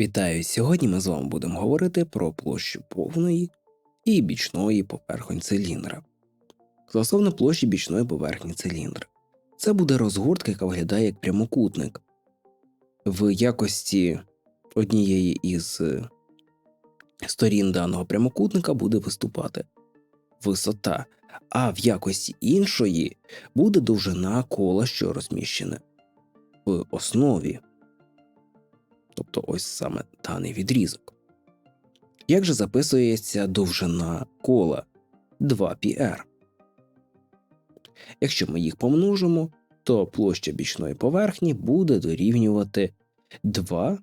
Вітаю! Сьогодні ми з вами будемо говорити про площу повної і бічної поверхонь циліндра. Стосовно площі бічної поверхні циліндра. Це буде розгортка, яка виглядає як прямокутник. В якості однієї із е, сторін даного прямокутника буде виступати висота, а в якості іншої буде довжина кола, що розміщене в основі тобто ось саме даний відрізок. Як же записується довжина кола 2πr? Якщо ми їх помножимо, то площа бічної поверхні буде дорівнювати 2,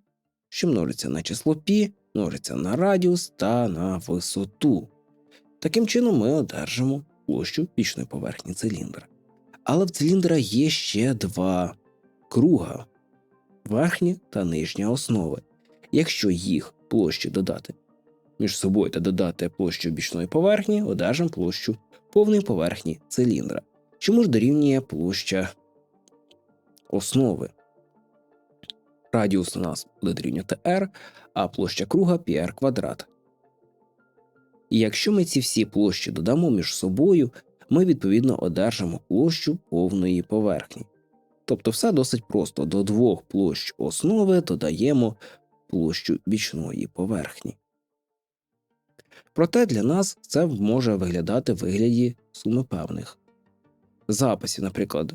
що множиться на число π, множиться на радіус та на висоту. Таким чином ми одержимо площу бічної поверхні циліндра. Але в циліндра є ще два круга верхня та нижня основи. Якщо їх площі додати між собою та додати площу бічної поверхні, одержимо площу повної поверхні циліндра. Чому ж дорівнює площа основи? Радіус у нас буде дорівнювати r, а площа круга πr квадрат. І якщо ми ці всі площі додамо між собою, ми відповідно одержимо площу повної поверхні. Тобто все досить просто до двох площ основи додаємо площу бічної поверхні. Проте для нас це може виглядати в вигляді суми певних записів, наприклад,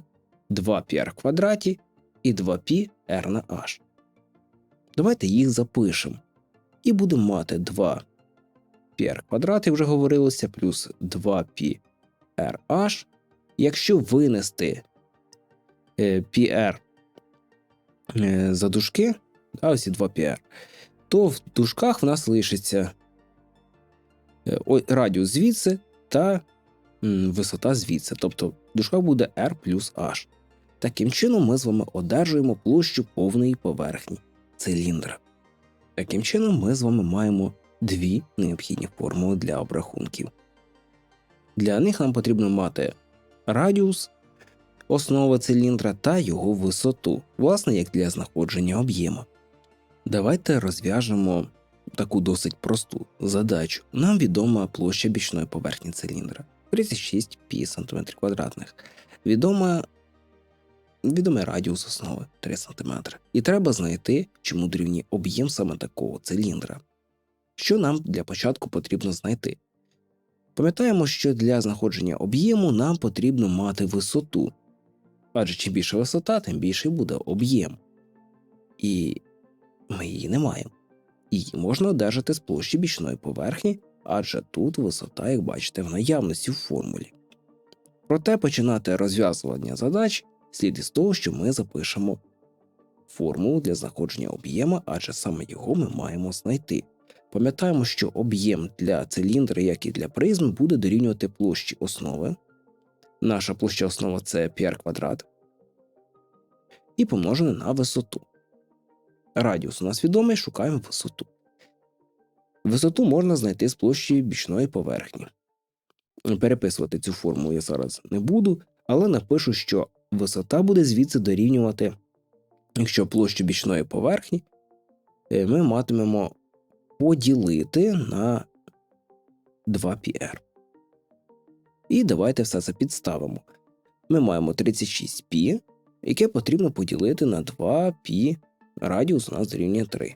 2πr в квадраті і 2π r на h. Давайте їх запишемо. І будемо мати 2 πr квадрат, як вже говорилося, плюс 2π rh. Якщо винести PR е, е, за дужки, а ось і 2 PR, то в дужках в нас лишиться е, радіус звідси та висота звідси. Тобто в буде R плюс H. Таким чином, ми з вами одержуємо площу повної поверхні циліндра. Таким чином, ми з вами маємо дві необхідні формули для обрахунків. Для них нам потрібно мати радіус основа циліндра та його висоту, власне, як для знаходження об'єму. Давайте розв'яжемо таку досить просту задачу. Нам відома площа бічної поверхні циліндра 36 пі см квадратних. Відома Відомий радіус основи 3 см. І треба знайти, чому дорівнює об'єм саме такого циліндра. Що нам для початку потрібно знайти? Пам'ятаємо, що для знаходження об'єму нам потрібно мати висоту, адже чим більша висота, тим більший буде об'єм. І ми її не маємо. Її можна одержати з площі бічної поверхні, адже тут висота, як бачите, в наявності в формулі. Проте починати розв'язування задач слід із того, що ми запишемо формулу для знаходження об'єма, адже саме його ми маємо знайти. Пам'ятаємо, що об'єм для циліндра, як і для призм, буде дорівнювати площі основи Наша площа основа це πr квадрат. І помножене на висоту. Радіус у нас відомий, шукаємо висоту. Висоту можна знайти з площі бічної поверхні. Переписувати цю формулу я зараз не буду, але напишу, що висота буде звідси дорівнювати, якщо площу бічної поверхні е, ми матимемо поділити на 2πr. І давайте все це підставимо. Ми маємо 36π, яке потрібно поділити на 2π радіус у нас дорівнює 3.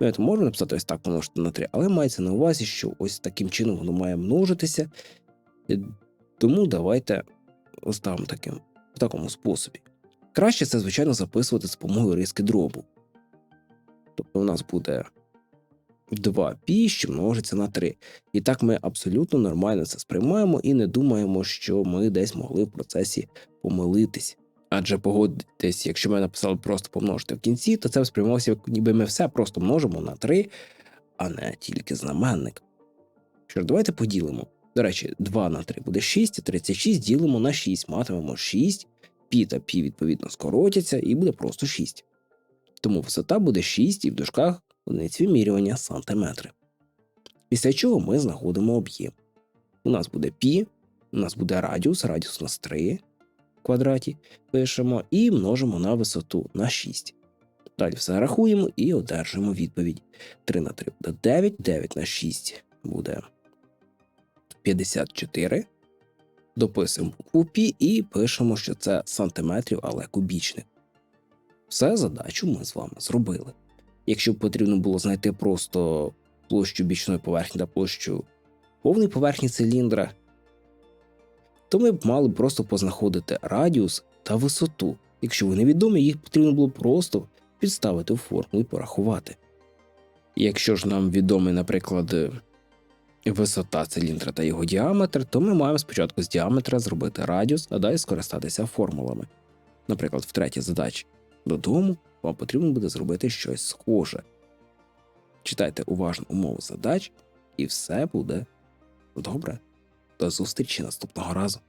Навіть можна написати ось так помножити на 3, але мається на увазі, що ось таким чином воно має множитися. Тому давайте оставимо таким, в такому способі. Краще це, звичайно, записувати з допомогою риски дробу. Тобто у нас буде 2π, що множиться на 3. І так ми абсолютно нормально це сприймаємо і не думаємо, що ми десь могли в процесі помилитись. Адже погодьтесь, якщо ми написали просто помножити в кінці, то це сприймалося, ніби ми все просто множимо на 3, а не тільки знаменник. Що ж, давайте поділимо. До речі, 2 на 3 буде 6, 36 ділимо на 6, матимемо 6, пі та пі, відповідно, скоротяться, і буде просто 6. Тому висота буде 6 і в дужках одиниць вимірювання сантиметри. Після чого ми знаходимо об'єм. У нас буде пі, у нас буде радіус, радіус у нас 3 в квадраті пишемо і множимо на висоту на 6. Далі все рахуємо і одержимо відповідь. 3 на 3 буде 9, 9 на 6 буде 54. Дописуємо букву пі і пишемо, що це сантиметрів, але кубічних. Все задачу ми з вами зробили. Якщо б потрібно було знайти просто площу бічної поверхні та площу повної поверхні циліндра, то ми б мали просто познаходити радіус та висоту. Якщо вони відомі, їх потрібно було просто підставити в формулу і порахувати. Якщо ж нам відомий, наприклад, висота циліндра та його діаметр, то ми маємо спочатку з діаметра зробити радіус, а далі скористатися формулами. Наприклад, в третій задачі додому вам потрібно буде зробити щось схоже. Читайте уважно умови задач, і все буде добре. До зустрічі наступного разу.